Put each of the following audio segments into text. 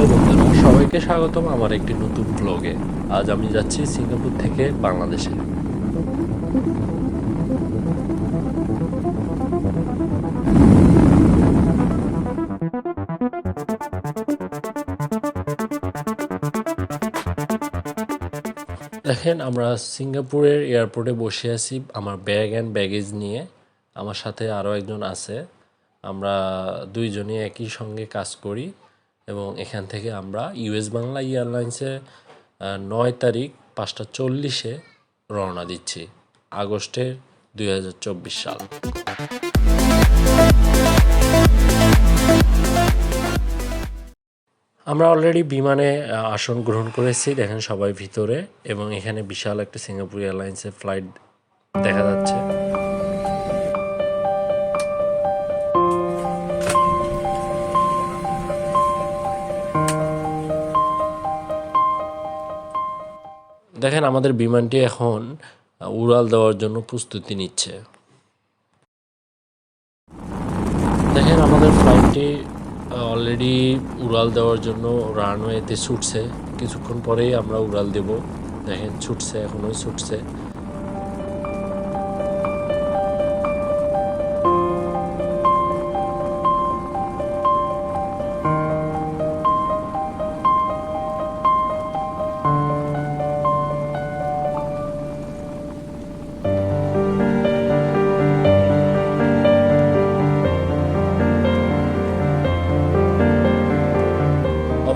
Hello বন্ধুরা, সবাইকে স্বাগতম আমার একটি নতুন ব্লগে আজ আমি যাচ্ছি সিঙ্গাপুর থেকে বাংলাদেশে। দেখেন, আমরা সিঙ্গাপুরের এয়ারপোর্টে বসে আছি আমার ব্যাগ অ্যান্ড ব্যাগেজ নিয়ে। আমার সাথে আরও একজন আছে। আমরা দুইজনই একই সঙ্গে কাজ করি। এবং এখান থেকে আমরা ইউএস বাংলা এয়ারলাইন্সে নয় তারিখ পাঁচটা চল্লিশে রওনা দিচ্ছি, আগস্টের দুই হাজার চব্বিশ সাল। আমরা অলরেডি বিমানে আসন গ্রহণ করেছি, দেখেন সবাই ভিতরে, এবং এখানে বিশাল একটা সিঙ্গাপুর এয়ারলাইন্সের ফ্লাইট দেখা যাচ্ছে। দেখেন আমাদের বিমানটি এখন উড়াল দেওয়ার জন্য প্রস্তুতি নিচ্ছে। দেখেন আমাদের ফ্লাইটটি অলরেডি উড়াল দেওয়ার জন্য রানওয়েতে ছুটছে। কিছুক্ষণ পরেই আমরা উড়াল দেব। দেখেন ছুটছে, এখনোই ছুটছে।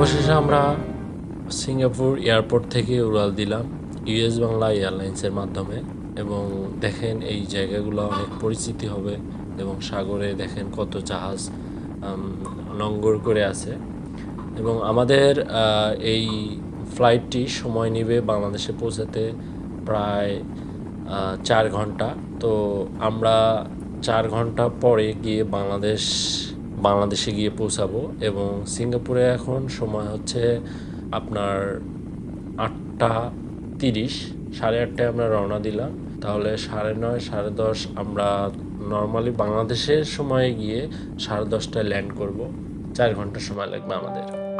অবশেষে আমরা সিঙ্গাপুর এয়ারপোর্ট থেকে উড়াল দিলাম ইউএস বাংলা এয়ারলাইন্সের মাধ্যমে এবং দেখেন এই জায়গাগুলো অনেক পরিচিতি হবে এবং সাগরে দেখেন কত জাহাজ লঙ্গর করে আছে। এবং আমাদের এই ফ্লাইটটি সময় নেবে বাংলাদেশে পৌঁছাতে প্রায় চার ঘণ্টা। তো আমরা চার ঘণ্টা পরে গিয়ে বাংলাদেশ বাংলাদেশে গিয়ে পৌঁছাবো এবং সিঙ্গাপুরে এখন সময় হচ্ছে আপনার আটটা তিরিশ, সাড়ে আটটায় আমরা রওনা দিলাম। তাহলে সাড়ে নয়, সাড়ে দশ আমরা নর্মালি বাংলাদেশের সময়ে গিয়ে সাড়ে দশটায় ল্যান্ড করব। চার ঘণ্টা সময় লাগবে আমাদের।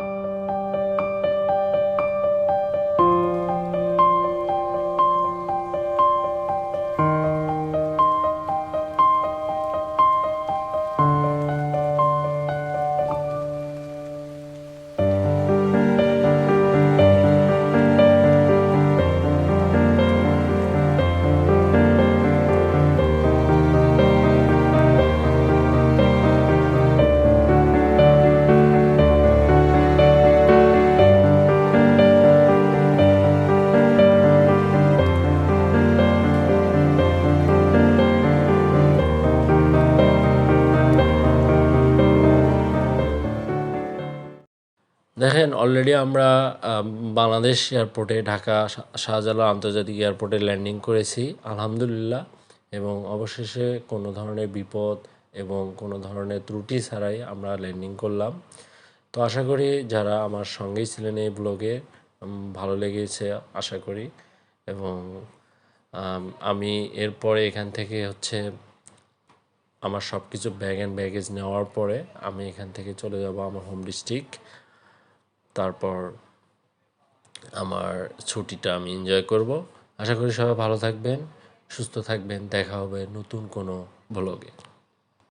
দেখেন অলরেডি আমরা বাংলাদেশ এয়ারপোর্টে ঢাকা, শাহজালাল আন্তর্জাতিক এয়ারপোর্টে ল্যান্ডিং করেছি, আলহামদুলিল্লাহ। এবং অবশেষে কোনো ধরনের বিপদ এবং কোনো ধরনের ত্রুটি ছাড়াই আমরা ল্যান্ডিং করলাম। তো আশা করি যারা আমার সঙ্গেই ছিলেন এই ব্লগে ভালো লেগেছে, আশা করি। এবং, আমি এরপরে এখান থেকে হচ্ছে আমার সব কিছু ব্যাগ অ্যান্ড ব্যাগেজ নেওয়ার পরে আমি এখান থেকে চলে যাব আমার হোম ডিস্ট্রিক্ট তারপর আমার ছুটিটা আমি এনজয় করব। আশা করি সবাই ভালো থাকবেন, সুস্থ থাকবেন, দেখা হবে নতুন কোনো ব্লগে